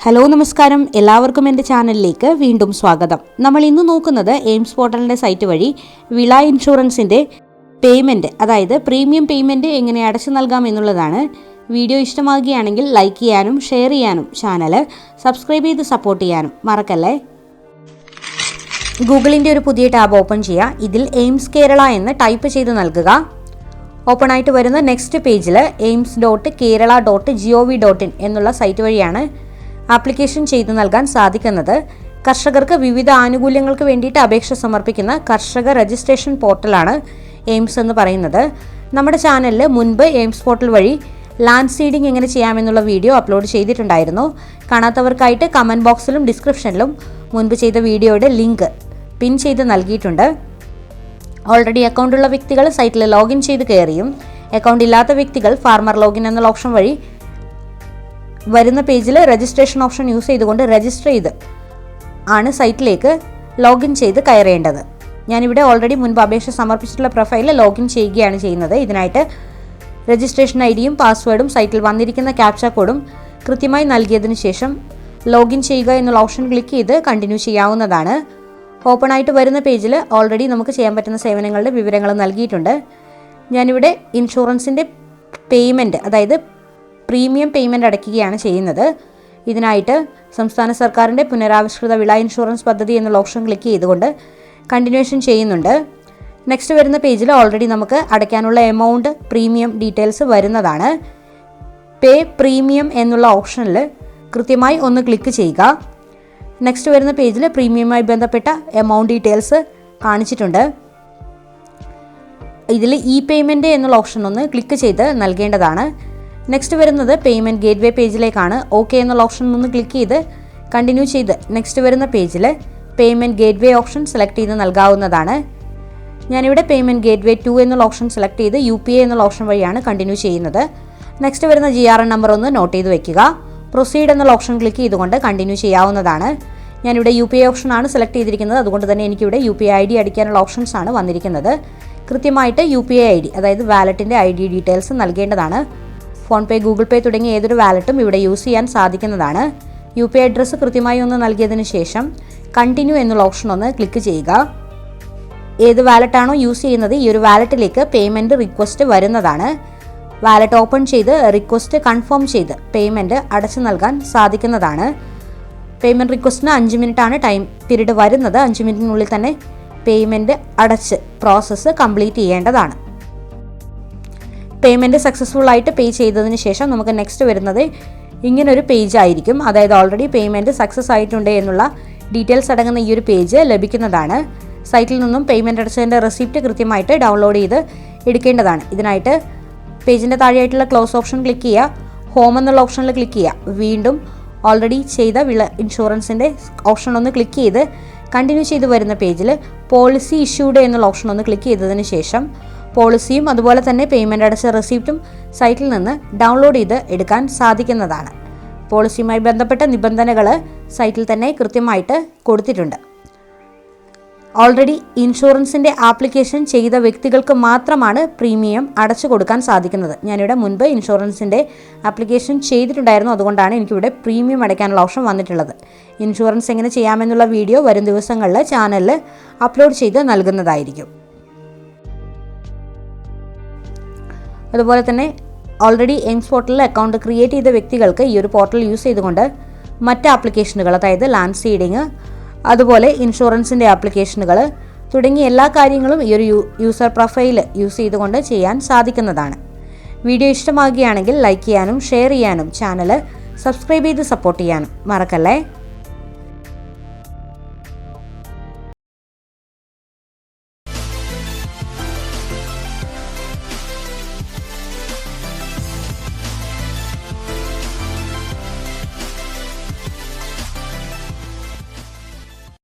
Hello നമസ്കാരം. എല്ലാവർക്കും എന്റെ ചാനലിലേക്ക് വീണ്ടും സ്വാഗതം. നമ്മൾ ഇന്ന് നോക്കുന്നത് എയിംസ് പോർട്ടലിന്റെ സൈറ്റ് വഴി വിള ഇൻഷുറൻസിന്റെ പേയ്മെന്റ് അതായത് പ്രീമിയം പേയ്മെന്റ് എങ്ങനെ അടച്ചു നൽകാം എന്നുള്ളതാണ്. വീഡിയോ ഇഷ്ടമാകുകയാണെങ്കിൽ ലൈക്ക് ചെയ്യാനും ഷെയർ ചെയ്യാനും ചാനൽ സബ്സ്ക്രൈബ് ചെയ്ത് സപ്പോർട്ട് ചെയ്യാനും മറക്കല്ലേ? ഗൂഗിളിന്റെ ഒരു പുതിയ ടാബ് ഓപ്പൺ ചെയ്യുക. ഇതിൽ എയിംസ് കേരള എന്ന് ടൈപ്പ് ചെയ്ത് നൽകുക. ഓപ്പൺ ആയിട്ട് വരുന്ന നെക്സ്റ്റ് പേജിൽ AIMS dot Kerala dot G O V dot in എന്നുള്ള സൈറ്റ് വഴിയാണ് ആപ്ലിക്കേഷൻ ചെയ്തു നൽകാൻ സാധിക്കുന്നത് കർഷകർക്ക് വിവിധ ആനുകൂല്യങ്ങൾക്ക് വേണ്ടിയിട്ട് അപേക്ഷ സമർപ്പിക്കുന്ന കർഷക രജിസ്ട്രേഷൻ പോർട്ടലാണ് എയിംസ് എന്ന് പറയുന്നത്. നമ്മുടെ ചാനലിൽ മുൻപ് എയിംസ് പോർട്ടൽ വഴി ലാൻഡ് സീഡിംഗ് എങ്ങനെ ചെയ്യാമെന്നുള്ള വീഡിയോ അപ്ലോഡ് ചെയ്തിട്ടുണ്ടായിരുന്നു. കാണാത്തവർക്കായിട്ട് കമന്റ് ബോക്സിലും ഡിസ്ക്രിപ്ഷനിലും മുൻപ് ചെയ്ത വീഡിയോയുടെ ലിങ്ക് പിൻ ചെയ്ത് നൽകിയിട്ടുണ്ട്. ഓൾറെഡി അക്കൗണ്ടുള്ള വ്യക്തികൾ സൈറ്റിൽ ലോഗിൻ ചെയ്ത് കയറിയും. അക്കൗണ്ട് ഇല്ലാത്ത വ്യക്തികൾ ഫാർമർ ലോഗിൻ എന്നുള്ള ഓപ്ഷൻ വഴി വരുന്ന പേജിൽ രജിസ്ട്രേഷൻ ഓപ്ഷൻ യൂസ് ചെയ്തുകൊണ്ട് രജിസ്റ്റർ ചെയ്ത് ആണ് സൈറ്റിലേക്ക് ലോഗിൻ ചെയ്ത് കയറേണ്ടത്. ഞാനിവിടെ ഓൾറെഡി മുൻപ് അപേക്ഷ സമർപ്പിച്ചിട്ടുള്ള പ്രൊഫൈലിൽ ലോഗിൻ ചെയ്യുകയാണ് ചെയ്യുന്നത്. ഇതിനായിട്ട് രജിസ്ട്രേഷൻ ഐ ഡിയും പാസ്വേഡും സൈറ്റിൽ വന്നിരിക്കുന്ന ക്യാപ്ച കോഡും കൃത്യമായി നൽകിയതിന് ശേഷം ലോഗിൻ ചെയ്യുക എന്നുള്ള ഓപ്ഷൻ ക്ലിക്ക് ചെയ്ത് കണ്ടിന്യൂ ചെയ്യാവുന്നതാണ്. ഓപ്പൺ ആയിട്ട് വരുന്ന പേജിൽ ഓൾറെഡി നമുക്ക് ചെയ്യാൻ പറ്റുന്ന സേവനങ്ങളുടെ വിവരങ്ങൾ നൽകിയിട്ടുണ്ട്. ഞാനിവിടെ ഇൻഷുറൻസിന്റെ പേയ്മെന്റ് അതായത് പ്രീമിയം പേയ്മെന്റ് അടയ്ക്കുകയാണ് ചെയ്യുന്നത്. ഇതിനായിട്ട് സംസ്ഥാന സർക്കാരിന്റെ പുനരാവിഷ്കൃത വിള ഇൻഷുറൻസ് പദ്ധതി എന്നുള്ള ഓപ്ഷൻ ക്ലിക്ക് ചെയ്തുകൊണ്ട് കണ്ടിന്യൂഷൻ ചെയ്യുന്നുണ്ട്. നെക്സ്റ്റ് വരുന്ന പേജിൽ ഓൾറെഡി നമുക്ക് അടയ്ക്കാനുള്ള എമൗണ്ട് പ്രീമിയം ഡീറ്റെയിൽസ് വരുന്നതാണ്. പേ പ്രീമിയം എന്നുള്ള ഓപ്ഷനിൽ കൃത്യമായി ഒന്ന് ക്ലിക്ക് ചെയ്യുക. നെക്സ്റ്റ് വരുന്ന പേജിൽ പ്രീമിയമായി ബന്ധപ്പെട്ട എമൗണ്ട് ഡീറ്റെയിൽസ് കാണിച്ചിട്ടുണ്ട്. ഇതിൽ ഇ പേയ്മെന്റ് എന്നുള്ള ഓപ്ഷൻ ഒന്ന് ക്ലിക്ക് ചെയ്ത് നൽകേണ്ടതാണ്. നെക്സ്റ്റ് വരുന്നത് പേയ്മെന്റ് ഗേറ്റ്വേ പേജിലേക്കാണ് ഓക്കെ എന്നുള്ള ഓപ്ഷൻ ഒന്ന് ക്ലിക്ക് ചെയ്ത് കണ്ടിന്യൂ ചെയ്ത് നെക്സ്റ്റ് വരുന്ന പേജിൽ പേയ്മെന്റ് ഗേറ്റ്വേ ഓപ്ഷൻ സെലക്ട് ചെയ്ത് നൽകാവുന്നതാണ്. ഞാനിവിടെ പേയ്മെന്റ് ഗേറ്റ്വേ ടു എന്നുള്ള ഓപ്ഷൻ സെലക്ട് ചെയ്ത് യു പി ഐ എന്നുള്ള ഓപ്ഷൻ വഴിയാണ് കണ്ടിന്യൂ ചെയ്യുന്നത്. നെക്സ്റ്റ് വരുന്ന ജി ആർ എൻ നമ്പർ ഒന്ന് നോട്ട് ചെയ്ത് വെക്കുക. പ്രൊസീഡ് എന്നുള്ള ഓപ്ഷൻ ക്ലിക്ക് ചെയ്തുകൊണ്ട് കണ്ടിന്യൂ ചെയ്യാവുന്നതാണ്. ഞാനിവിടെ യു പി ഐ ഓപ്ഷനാണ് സെലക്ട് ചെയ്തിരിക്കുന്നത്. അതുകൊണ്ട് തന്നെ എനിക്കിവിടെ U P I I D അടിക്കാനുള്ള ഓപ്ഷൻസ് ആണ് വന്നിരിക്കുന്നത്. കൃത്യമായിട്ട് U P I I D അതായത് വാലറ്റിന്റെ ഐ ഡി ഡീറ്റെയിൽസ് നൽകേണ്ടതാണ്. ഫോൺ പേ ഗൂഗിൾ പേ തുടങ്ങിയ ഏതൊരു വാലറ്റും ഇവിടെ യൂസ് ചെയ്യാൻ സാധിക്കുന്നതാണ്. യു പി ഐ അഡ്രസ്സ് കൃത്യമായി ഒന്ന് നൽകിയതിന് ശേഷം കണ്ടിന്യൂ എന്നുള്ള ഓപ്ഷൻ ഒന്ന് ക്ലിക്ക് ചെയ്യുക. ഏത് വാലറ്റാണോ യൂസ് ചെയ്യുന്നത് ഈ ഒരു വാലറ്റിലേക്ക് പേയ്മെന്റ് റിക്വസ്റ്റ് വരുന്നതാണ്. വാലറ്റ് ഓപ്പൺ ചെയ്ത് റിക്വസ്റ്റ് കൺഫേം ചെയ്ത് പേയ്മെന്റ് അടച്ചു നൽകാൻ സാധിക്കുന്നതാണ്. പേയ്മെന്റ് റിക്വസ്റ്റിന് അഞ്ച് മിനിറ്റാണ് ടൈം പീരീഡ് വരുന്നത്. അഞ്ച് മിനിറ്റിനുള്ളിൽ തന്നെ പേയ്മെന്റ് അടച്ച് പ്രോസസ്സ് കംപ്ലീറ്റ് ചെയ്യേണ്ടതാണ്. പേയ്മെന്റ് സക്സസ്ഫുൾ ആയിട്ട് പേ ചെയ്തതിന് ശേഷം നമുക്ക് നെക്സ്റ്റ് വരുന്നത് ഇങ്ങനൊരു പേജ് ആയിരിക്കും. അതായത് ഓൾറെഡി പേയ്മെന്റ് സക്സസ് ആയിട്ടുണ്ട് എന്നുള്ള ഡീറ്റെയിൽസ് അടങ്ങുന്ന ഈ ഒരു പേജ് ലഭിക്കുന്നതാണ്. സൈറ്റിൽ നിന്നും പേയ്മെന്റ് അടച്ചതിന്റെ റെസിപ്റ്റ് കൃത്യമായിട്ട് ഡൗൺലോഡ് ചെയ്ത് എടുക്കേണ്ടതാണ്. ഇതിനായിട്ട് പേജിന്റെ താഴെയായിട്ടുള്ള ക്ലോസ് ഓപ്ഷൻ ക്ലിക്ക് ചെയ്യുക. ഹോം എന്നുള്ള ഓപ്ഷനിൽ ക്ലിക്ക് ചെയ്യുക. വീണ്ടും ഓൾറെഡി ചെയ്ത വിള ഇൻഷുറൻസിന്റെ ഓപ്ഷൻ ഒന്ന് ക്ലിക്ക് ചെയ്ത് കണ്ടിന്യൂ ചെയ്ത് വരുന്ന പേജിൽ പോളിസി ഇഷ്യൂഡ് എന്നുള്ള ഓപ്ഷൻ ഒന്ന് ക്ലിക്ക് ചെയ്തതിന് ശേഷം പോളിസിയും അതുപോലെ തന്നെ പേയ്മെന്റ് അടച്ച റെസിപ്റ്റും സൈറ്റിൽ നിന്ന് ഡൗൺലോഡ് ചെയ്ത് എടുക്കാൻ സാധിക്കുന്നതാണ്. പോളിസിയുമായി ബന്ധപ്പെട്ട നിബന്ധനകൾ സൈറ്റിൽ തന്നെ കൃത്യമായിട്ട് കൊടുത്തിട്ടുണ്ട്. ഓൾറെഡി ഇൻഷുറൻസിന്റെ ആപ്ലിക്കേഷൻ ചെയ്ത വ്യക്തികൾക്ക് മാത്രമാണ് പ്രീമിയം അടച്ചു കൊടുക്കാൻ സാധിക്കുന്നത്. ഞാനിവിടെ മുൻപ് ഇൻഷുറൻസിന്റെ ആപ്ലിക്കേഷൻ ചെയ്തിട്ടുണ്ടായിരുന്നു. അതുകൊണ്ടാണ് എനിക്കിവിടെ പ്രീമിയം അടയ്ക്കാനുള്ള ഓപ്ഷൻ വന്നിട്ടുള്ളത്. ഇൻഷുറൻസ് എങ്ങനെ ചെയ്യാമെന്നുള്ള വീഡിയോ വരും ദിവസങ്ങളിൽ ചാനലിൽ അപ്ലോഡ് ചെയ്ത് നൽകുന്നതായിരിക്കും. അതുപോലെ തന്നെ ഓൾറെഡി എയിംസ് പോർട്ടലിൽ അക്കൗണ്ട് ക്രിയേറ്റ് ചെയ്ത വ്യക്തികൾക്ക് ഈ ഒരു പോർട്ടൽ യൂസ് ചെയ്തുകൊണ്ട് മറ്റ് ആപ്ലിക്കേഷനുകൾ അതായത് ലാൻഡ് സീഡിങ് അതുപോലെ ഇൻഷുറൻസിന്റെ ആപ്ലിക്കേഷനുകൾ തുടങ്ങിയ എല്ലാ കാര്യങ്ങളും ഈ ഒരു യൂസർ പ്രൊഫൈൽ യൂസ് ചെയ്തുകൊണ്ട് ചെയ്യാൻ സാധിക്കുന്നതാണ്. വീഡിയോ ഇഷ്ടമാകുകയാണെങ്കിൽ ലൈക്ക് ചെയ്യാനും ഷെയർ ചെയ്യാനും ചാനൽ സബ്സ്ക്രൈബ് ചെയ്ത് സപ്പോർട്ട് ചെയ്യാനും മറക്കല്ലേ?